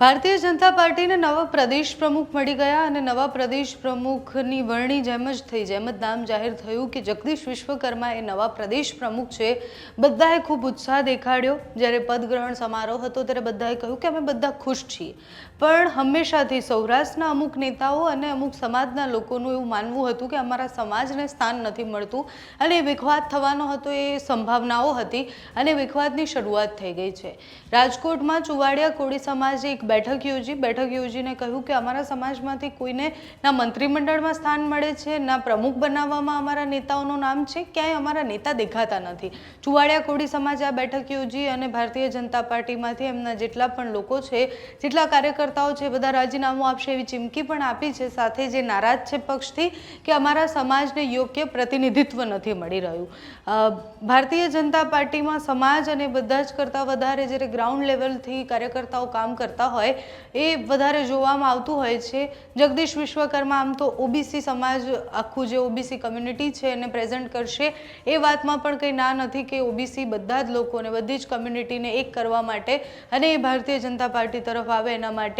ભારતીય જનતા પાર્ટીને નવા પ્રદેશ પ્રમુખ મળી ગયા અને નવા પ્રદેશ પ્રમુખની વરણી જેમ જ થઈ, જેમ જ નામ જાહેર થયું કે જગદીશ વિશ્વકર્મા એ નવા પ્રદેશ પ્રમુખ છે. બધાએ ખૂબ ઉત્સાહ દેખાડ્યો. જ્યારે પદગ્રહણ સમારોહ હતો, ત્યારે બધાએ કહ્યું કે અમે બધા ખુશ છીએ. પણ હંમેશાથી સૌરાષ્ટ્રના અમુક નેતાઓ અને અમુક સમાજના લોકોનું એવું માનવું હતું કે અમારા સમાજને સ્થાન નથી મળતું. અને વિખવાદ થવાનો હતો એ સંભાવનાઓ હતી અને વિખવાદની શરૂઆત થઈ ગઈ છે. રાજકોટમાં ચુવાડિયા કોળી સમાજે એક બેઠક યોજી. બેઠક યોજીને કહ્યું કે અમારા સમાજમાંથી કોઈને ના મંત્રીમંડળમાં સ્થાન મળે છે, ના પ્રમુખ બનાવવામાં અમારા નેતાઓનું નામ છે, ક્યાંય અમારા નેતા દેખાતા નથી. ચુવાડિયા કોળી સમાજે આ બેઠક યોજી અને ભારતીય જનતા પાર્ટીમાંથી એમના જેટલા પણ લોકો છે, જેટલા કાર્યકર્તાઓ છે, બધા રાજીનામું આપશે એવી ચીમકી પણ આપી છે. સાથે જે નારાજ છે પક્ષથી કે અમારા સમાજને યોગ્ય પ્રતિનિધિત્વ નથી મળી રહ્યું. ભારતીય જનતા પાર્ટીમાં સમાજ અને બધા જ કરતાં વધારે જ્યારે ગ્રાઉન્ડ લેવલથી કાર્યકર્તાઓ કામ કરતા હોય, એ વધારે જોવામાં આવતું હોય છે. જગદીશ વિશ્વકર્મા આમ તો ઓબીસી સમાજ આખું જે ઓબીસી કમ્યુનિટી છે એને પ્રેઝન્ટ કરશે. એ વાતમાં પણ કંઈ ના નથી કે ઓબીસી બધા જ લોકોને બધી જ કમ્યુનિટીને એક કરવા માટે અને એ ભારતીય જનતા પાર્ટી તરફ આવે એના માટે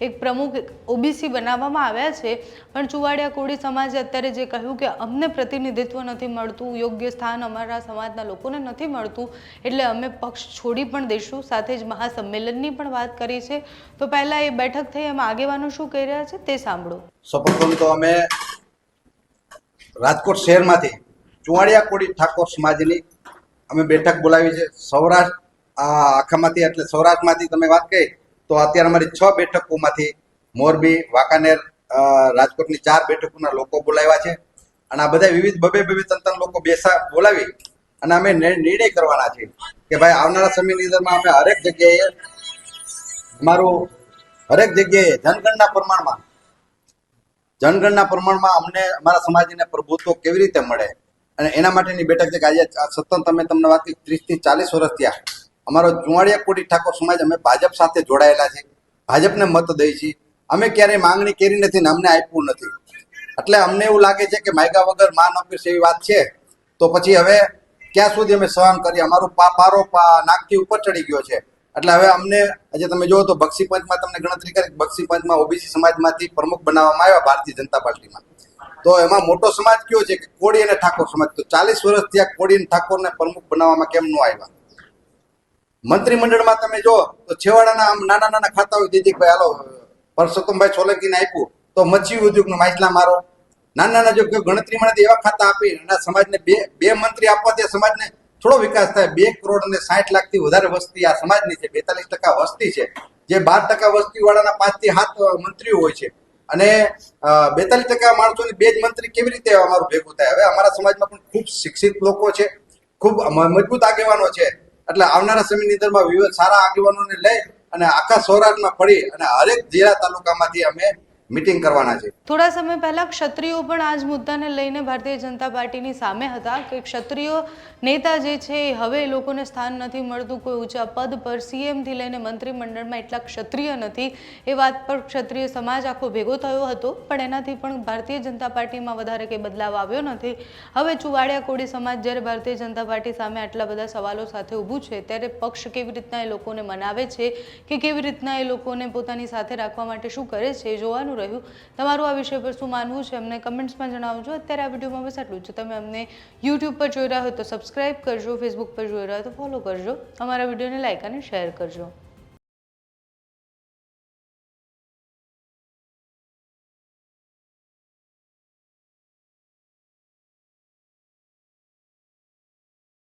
એક પ્રમુખ ઓબીસી બનાવવામાં આવ્યા છે. પણ ચુવાડિયા કોળી સમાજે અત્યારે જે કહ્યું કે અમને પ્રતિનિધિત્વ નથી મળતું, યોગ્ય સ્થાન અમારા સમાજના લોકોને નથી મળતું, એટલે અમે પક્ષ છોડી પણ દઈશું. સાથે જ મહાસંમેલનની પણ વાત કરી છે. તો પહેલાં એ બેઠક થઈ, એમાં આગેવાનો શું કહી રહ્યા છે તે સાંભળો. સૌપ્રથમ તો અમે રાજકોટ શહેરમાંથી ચુવાડિયા કોડી ઠાકોર સમાજની અમે બેઠક બોલાવી છે. સૌરાષ્ટ્ર આખામાંથી એટલે સૌરાષ્ટ્રમાંથી તમે વાત કરી તો અત્યારે અમારી છ બેઠકોમાંથી મોરબી, વાંકાનેર રાજકોટની ચાર બેઠકોના લોકો બોલાવ્યા છે. અને આ બધા વિવિધ બબે બબે ત્રણ લોકો બેસા બોલાવી અને અમે નિર્ણય કરવાના છે કે ભાઈ આવનારા સમયની અંદરમાં અમે હરેક જગ્યાએ અમારું હરેક જગ્યાએ જનગણના પ્રમાણમાં જનગણના પ્રમાણમાં અમને અમારા સમાજને પ્રભુત્વ કેવી રીતે મળે? અને એના માટેની બેઠક છે કે આજે સતત અમે તમને વાત ત્રીસથી ચાલીસ વર્ષ થયા. અમારો ચુવાડિયા કોટી ઠાકોર સમાજ અમે ભાજપ સાથે જોડાયેલા છે. ભાજપને મત દઈ છીએ અમે ક્યારેય માંગણી કરી નથી ને અમને આપ્યું નથી. એટલે અમને એવું લાગે છે કે માયગા વગર માન અપીશ એવી વાત છે. તો પછી હવે ક્યાં સુધી અમે સહન કરીએ? અમારું પા પારો નાકથી ઉપર ચડી ગયો છે. એટલે હવે અમને, આજે તમે જુઓ તો બક્ષી પંચમાં તમને ગણતરી કરી, બક્ષી પંચમાં ઓબીસી સમાજમાંથી પ્રમુખ બનાવવામાં આવ્યા ભારતીય જનતા પાર્ટીમાં. તો એમાં મોટો સમાજ કયો છે કે કોળી અને ઠાકોર સમાજ? તો ચાલીસ વર્ષથી આ કોળી અને ઠાકોરને પ્રમુખ બનાવવામાં કેમ ન આવ્યા? મંત્રીમંડળમાં તમે જો, તો છેવાડાના આમ નાના નાના ખાતાઓ દીદી ભાઈ, હાલો, પરસોત્તમભાઈ સોલંકીને આપ્યું, તો મચ્છી ઉદ્યોગનો માછલા મારો. નાના નાના જો ગણતરી ગણતરીમાં નથી એવા ખાતા આપી, અને સમાજને બે બે મંત્રી આપવાથી તે સમાજને થોડો વિકાસ થાય. બે કરોડ અને સાઠ લાખથી વધારે વસ્તી આ સમાજની છે, બેતાલીસ ટકા વસ્તી છે, જે બાર ટકા વસ્તી વાળાના પાંચથી સાત મંત્રીઓ હોય છે. અને બેતાલીસ ટકા માણસોની બે જ મંત્રી કેવી રીતે અમારું ભેગું થાય? હવે અમારા સમાજમાં પણ ખૂબ શિક્ષિત લોકો છે, ખૂબ મજબૂત આગેવાનો છે. એટલે આવનારા સમયની અંદરમાં વિવિધ સારા આગેવાનોને લઈ અને આખા સૌરાષ્ટ્રમાં ફરી અને હરેક જિલ્લા તાલુકામાંથી અમે મિટિંગ કરવાના છે. થોડા સમય પહેલા ક્ષત્રિયો પણ આ જ મુદ્દાને લઈને ભારતીય જનતા પાર્ટીની સામે હતા કે ક્ષત્રિયો નેતા જે છે હવે લોકોને સ્થાન નથી મળતું, કોઈ ઊંચા પદ પર સીએમથી લઈને મંત્રીમંડળમાં એટલા ક્ષત્રિય નથી. એ વાત પર ક્ષત્રિય સમાજ આખો ભેગો થયો હતો, પણ એનાથી પણ ભારતીય જનતા પાર્ટીમાં વધારે કંઈ બદલાવ આવ્યો નથી. હવે ચુવાડિયા કોળી સમાજ જ્યારે ભારતીય જનતા પાર્ટી સામે આટલા બધા સવાલો સાથે ઊભું છે, ત્યારે પક્ષ કેવી રીતના એ લોકોને મનાવે છે કે કેવી રીતના એ લોકોને પોતાની સાથે રાખવા માટે શું કરે છે એ રહ્યું. તમારું આ વિષય પર શું માનવું છે અમને કમેન્ટ્સમાં જણાવજો. અત્યારે આ વિડીયોમાં બસ આટલું જ. તમે અમને યુટ્યુબ પર જોઈ રહ્યા હોય તો સબસ્ક્રાઇબ કરજો ફેસબુક પર જોઈ રહ્યા હોય તો ફોલો કરજો. અમારા વિડીયોને લાઇક અને શેર કરજો.